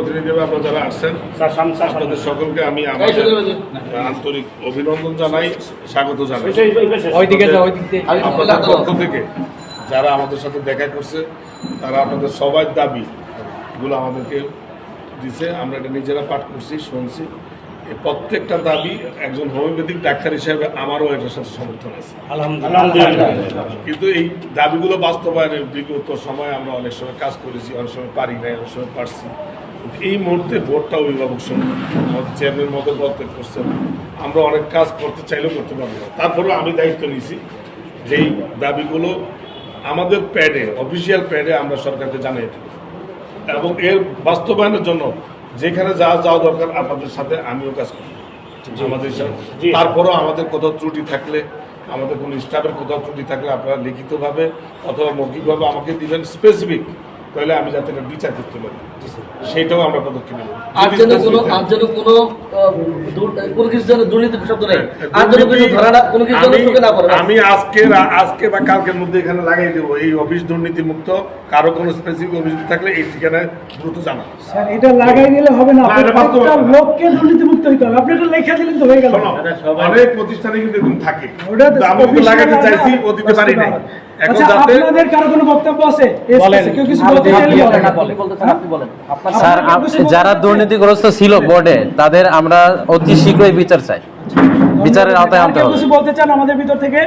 আপনারা যারা আসছেন আপনাদের সকলকে আমি আমাদের আন্তরিক অভিনন্দন জানাই স্বাগত জানাই। ওইদিকে যাও ওইদিক দিয়ে। আপনাদের পক্ষ থেকে যারা আমাদের সাথে দেখা করছে তারা আপনাদের সবার দাবি গুলো আমাদেরকে দিছে। আমরা এটা নিজেরা পাঠ করছি শুনছি। এই প্রত্যেকটা দাবি একজন হোমিওপ্যাথিক ডাক্তার হিসেবে আমারও এটার সাথে সমর্থন আছে। কিন্তু এই দাবিগুলো বাস্তবায়নের বিগত সময় আমরা অনেক সময় কাজ করেছি অনেক সময় পারি নাই অনেক সময় পারছি। এই মুহূর্তে ভোটটা অভিভাবক আমাদের চেয়ারম্যান মতো পদত্যাগ করছেন। আমরা অনেক কাজ করতে চাইলেও করতে পারব না। তারপরেও আমি দায়িত্ব নিয়েছি যে এই দাবিগুলো আমাদের প্যাডে অফিসিয়াল প্যাডে আমরা সরকারকে জানিয়ে দেব। এবং এর বাস্তবায়নের জন্য যেখানে যা যাওয়া দরকার আপনাদের সাথে আমিও কাজ করি আমাদের সাথে তারপরেও আমাদের কোথাও ত্রুটি থাকলে আমাদের কোনো স্টাফের কোথাও ত্রুটি থাকলে আপনারা লিখিতভাবে অথবা মৌখিকভাবে আমাকে দিবেন স্পেসিফিক তাহলে আমি যাতে এটা বিচার করতে পারি। সেটাও আমরা পদক্ষেপ নেব। আর যেন কোনো আর যেন কোনো কোনো কিছু যেন দুর্নীতি শব্দ নেই। আর যেন কোনো ধরা না কোনো কিছু যেন আমি- না পড়ে। আমি আজকে আজকে বা কালকের মধ্যে এখানে লাগাই দেবো। এই অফিস দুর্নীতি মুক্ত কারও কোনো স্পেসিফিক অভিযোগ থাকলে এই ঠিকানায় দ্রুত জানা স্যার এটা লাগাই দিলে হবে না। প্রত্যেকটা। লোককে দুর্নীতিমুক্ত হইতে হবে। আপনি এটা লেখা দিলেন তো হয়ে গেল। অনেক প্রতিষ্ঠানে কিন্তু এরকম থাকে। আমি লাগাতে চাইছি ও পারি নাই। আপনাদের কারও কোনো বক্তব্য আছে? কেউ কিছু বলতে চাইলে বলেন, বলেন। আপনি আপনি বলতে চান আপনি বলেন। আপনার স্যার আপনার আপ- কিছু বক্তব্য যারা দুর্নীতিগ্রস্ত ছিল বোর্ডে তাদের আমরা অতি শীঘ্রই বিচার চাই। বিচারের আওতায় আনতে হবে। কিছু বলতে চান আমাদের ভিতর থেকে?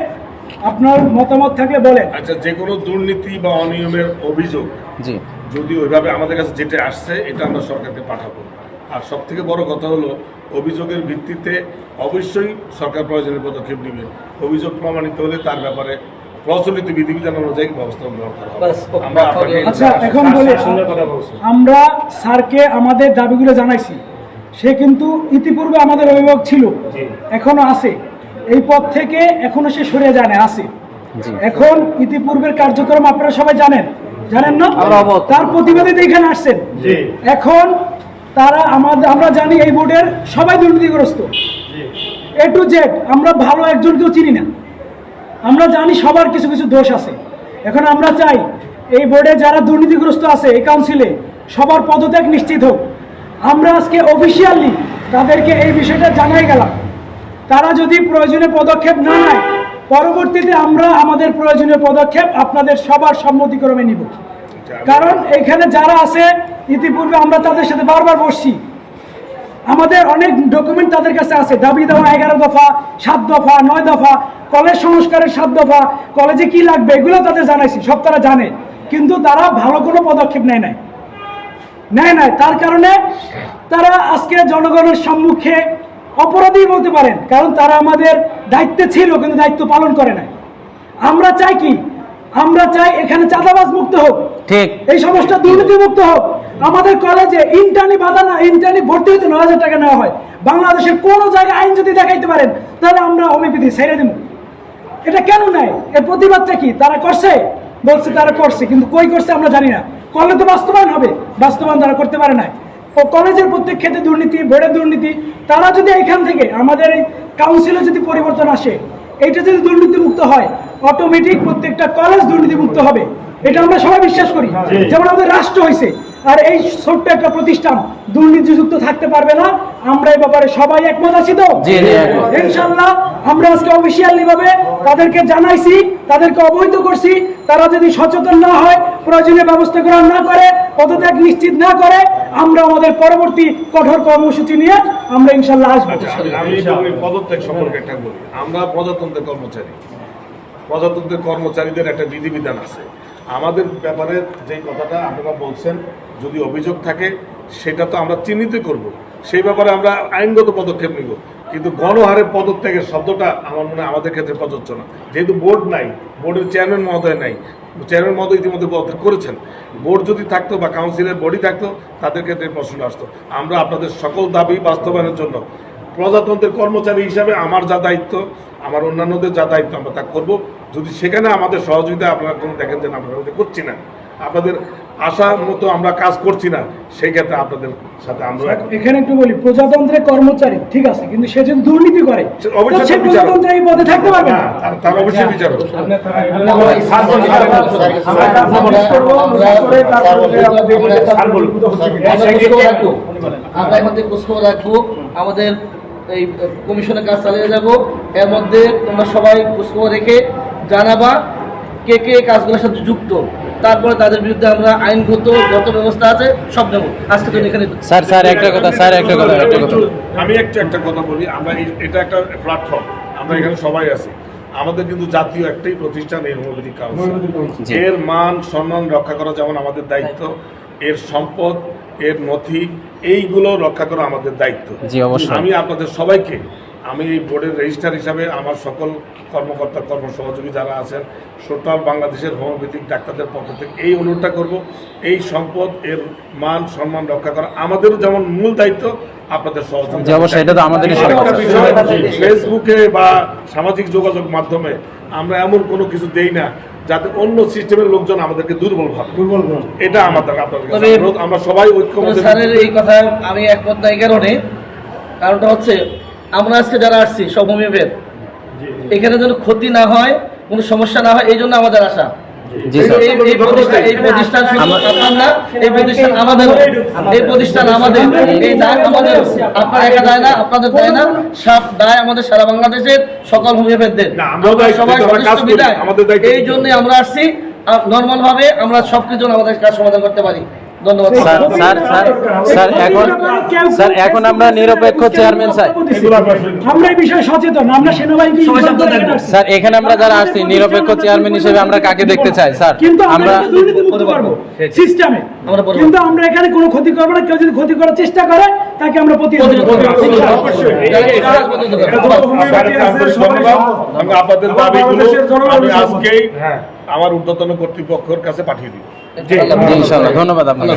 আপনার মতামত থাকলে বলেন। আচ্ছা যে কোনো দুর্নীতি বা অনিয়মের অভিযোগ জি। যদি ওইভাবে আমাদের কাছে যেটা আসছে এটা আমরা সরকারকে পাঠাবো। আর সব থেকে বড় কথা হলো অভিযোগের ভিত্তিতে অবশ্যই সরকার প্রয়োজনীয় পদক্ষেপ নেবে। অভিযোগ প্রমাণিত হলে তার ব্যাপারে প্রচলিত বিধিবিধান অনুযায়ী ব্যবস্থা গ্রহণ করা হবে। আচ্ছা এখন বলি আমরা স্যারকে আমাদের দাবিগুলো জানাইছি। সে কিন্তু ইতিপূর্বে আমাদের অভিভাবক ছিল এখনও আছে। এই পদ থেকে এখনও সে সরে যায় না আছে। এখন ইতিপূর্বের কার্যক্রম আপনারা সবাই জানেন। জানেন না? তার প্রতিবাদে এখানে আসছেন। এখন তারা আমাদের আমরা জানি এই বোর্ডের সবাই দুর্নীতিগ্রস্ত। এ টু জেড আমরা ভালো একজনকেও চিনি না। আমরা জানি সবার কিছু কিছু দোষ আছে। এখন আমরা চাই, এই বোর্ডে যারা দুর্নীতিগ্রস্ত আছে, এই কাউন্সিলে সবার পদত্যাগ নিশ্চিত হোক। আমরা আজকে অফিসিয়ালি তাদেরকে এই বিষয়টা জানাই গেলাম। তারা যদি প্রয়োজনীয় পদক্ষেপ না নেয়, পরবর্তীতে আমরা আমাদের প্রয়োজনীয় পদক্ষেপ আপনাদের সবার সম্মতিক্রমে নিব। কারণ এখানে যারা আছে, ইতিপূর্বে আমরা তাদের সাথে বারবার বসছি। আমাদের অনেক ডকুমেন্ট তাদের কাছে আছে। দাবি দেওয়া, এগারো দফা, সাত দফা, নয় দফা কলেজ সংস্কারের সাত দফা কলেজে কি লাগবে এগুলো তাদের জানাইছি, সব তারা জানে। কিন্তু তারা ভালো কোনো পদক্ষেপ নেয় নাই। নেয় নাই, তার কারণে তারা আজকে জনগণের সম্মুখে অপরাধী বলতে পারেন, কারণ তারা আমাদের দায়িত্বে ছিল, কিন্তু দায়িত্ব পালন করে নাই। আমরা চাই কি? আমরা চাই এখানে চাঁদাবাজ মুক্ত হোক। ঠিক। এই সমস্যা দুর্নীতি মুক্ত হোক। আমাদের কলেজে ইন্টার্নি বাধা না ইন্টার্নি ভর্তি হইতে নয় হাজার টাকা নেওয়া হয়। বাংলাদেশের কোনো জায়গায় আইন যদি দেখাইতে পারেন তাহলে আমরা হোমিওপ্যাথি ছেড়ে দেবো। এটা কেন নেয়? এর প্রতিবাদটা কি? তারা করছে? বলছে তারা করছে কিন্তু কই করছে আমরা জানি না। করলে তো বাস্তবায়ন হবে। বাস্তবায়ন তারা করতে পারে না ও কলেজের প্রত্যেক ক্ষেত্রে দুর্নীতি বোর্ডের দুর্নীতি তারা যদি এখান থেকে আমাদের এই কাউন্সিলে যদি পরিবর্তন আসে এইটা যদি দুর্নীতিমুক্ত হয় অটোমেটিক প্রত্যেকটা কলেজ দুর্নীতিমুক্ত হবে। এটা আমরা সবাই বিশ্বাস করি। যেমন আমাদের রাষ্ট্র হয়েছে আর এই ছোট্ট একটা প্রতিষ্ঠান দুর্নীতিযুক্ত থাকতে পারবে না। আমরা এই ব্যাপারে সবাই একমত আছি তো। ইনশাল্লাহ আমরা আজকে অফিসিয়ালি ভাবে তাদেরকে জানাইছি তাদেরকে অবহিত করছি। তারা যদি সচেতন না হয় প্রয়োজনীয় ব্যবস্থা গ্রহণ না করে পদত্যাগ নিশ্চিত না করে আমরা আমাদের পরবর্তী কঠোর কর্মসূচি নিয়ে আমরা ইনশাল্লাহ আসব। পদত্যাগ সম্পর্কে একটা বলি। আমরা প্রজাতন্ত্রের কর্মচারী। প্রজাতন্ত্রের কর্মচারীদের একটা বিধিবিধান আছে। আমাদের ব্যাপারে যে কথাটা আপনারা বলছেন, যদি অভিযোগ থাকে, সেটা তো আমরা চিহ্নিত করব। সেই ব্যাপারে আমরা আইনগত পদক্ষেপ নিব। কিন্তু গণহারে পদত্যাগের শব্দটা আমার মনে আমাদের ক্ষেত্রে প্রযোজ্য না। যেহেতু বোর্ড নাই, বোর্ডের চেয়ারম্যান মহোদয় নাই, চেয়ারম্যান মহোদয় ইতিমধ্যে পদত্যাগ করেছেন। বোর্ড যদি থাকতো বা কাউন্সিলের বডি থাকতো, তাদের ক্ষেত্রে এই প্রশ্ন আসতো। আমরা আপনাদের সকল দাবি বাস্তবায়নের জন্য প্রজাতন্ত্রের কর্মচারী হিসাবে আমার যা দায়িত্ব আমার অন্যান্যদের যা দায়িত্ব আমরা তা করব যদি সেখানে আমাদের সহযোগিতা আপনারা কোনো দেখেন যে আমরা করছি না আপনাদের আশার মতো আমরা কাজ করছি না সেই ক্ষেত্রে আপনাদের সাথে আমরা এখানে একটু বলি প্রজাতন্ত্রের কর্মচারী ঠিক আছে কিন্তু সে যদি দুর্নীতি করে অবশ্যই। প্রজাতন্ত্রের এই পদে থাকতে পারবে না তার- তার অবশ্যই বিচার হবে। আমরা এখন থেকে রাখব আমাদের এই কমিশনের কাজ চালিয়ে যাব। এর মধ্যে তোমরা সবাই খোঁজখবর রেখে জানাবা কে কে কাজগুলোর সাথে যুক্ত। তারপরে তাদের বিরুদ্ধে আমরা আইনগত যত ব্যবস্থা আছে সব নেব। আজকে তো এখানে স্যার স্যার একটা কথা স্যার একটা কথা একটা কথা। আমি একটু একটা কথা বলি। আমরা এই- এটা একটা প্ল্যাটফর্ম আমরা এখানে সবাই আছি। আমাদের কিন্তু জাতীয় একটাই প্রতিষ্ঠান এই হোমিওপ্যাথিক কাউন্সিল। এর মান সম্মান রক্ষা করা যেমন আমাদের দায়িত্ব এর সম্পদ এর নথি এইগুলো রক্ষা করা আমাদের দায়িত্ব। আমি আপনাদের সবাইকে আমি এই বোর্ডের রেজিস্ট্রার হিসাবে আমার সকল কর্মকর্তা কর্ম সহযোগী যারা আছেন টোটাল বাংলাদেশের হোমিওপ্যাথিক ডাক্তারদের পক্ষ থেকে এই অনুরোধটা করব এই সম্পদ এর মান সম্মান রক্ষা করা আমাদেরও যেমন মূল দায়িত্ব আপনাদের সহযোগিতা ফেসবুকে বা সামাজিক যোগাযোগ মাধ্যমে আমরা এমন কোনো কিছু দেই না যাতে অন্য সিস্টেমের লোকজন আমাদেরকে দুর্বল ভাবে। দুর্বল এটা আমাদের আপনাদের আমরা সবাই ঐক্যমত স্যারের এই কথা আমি একমত না এই কারণে কারণটা হচ্ছে আমরা আজকে যারা আসছি সব হোমিওপ্যাথ। এখানে যেন ক্ষতি না হয় কোনো সমস্যা না হয় এই জন্য আমাদের আশা। এই এই প্রতিষ্ঠান এই প্রতিষ্ঠান শুধু আপনার না এই প্রতিষ্ঠান আমাদের এই প্রতিষ্ঠান আমাদের এই দায় আমাদের। আপনার একা দায় না আপনাদের দায় না। সব দায় আমাদের সারা বাংলাদেশের সকল হোমিওপ্যাথদের। না, সবাই নিতে, আমরা কাজ সদস্য করি, বিদায় আমাদের দায়িত্ব এই জন্য আমরা আসছি। নর্মাল ভাবে আমরা সবকিছু আমাদের কাজ সমাধান করতে পারি। ধন্যবাদ স্যার স্যার স্যার স্যার এখন স্যার এখন আমরা নিরপেক্ষ চেয়ারম্যান চাই আমরা এই বিষয়ে সচেতন আমরা সেনাবাহিনীকে সবাই ইনফর্ম করে সাবধান আসছি। স্যার এখানে আমরা যারা আসছি নিরপেক্ষ চেয়ারম্যান হিসেবে আমরা কাকে দেখতে চাই স্যার কিন্তু আমরা আমরা দুর্নীতিমুক্ত করব সিস্টেমে কিন্তু আমরা এখানে কোনো ক্ষতি করব না কেউ যদি ক্ষতি করার চেষ্টা করে তাকে আমরা প্রতিরোধ প্রতিরোধ করব। করব। ইনশাআল্লাহ। অবশ্যই। আমি আপনাদের দাবিগুলো আমি আজকেই আমার ঊর্ধ্বতন কর্তৃপক্ষের কাছে পাঠিয়ে দিব জি ইনশাআল্লাহ। ধন্যবাদ আপনাকে।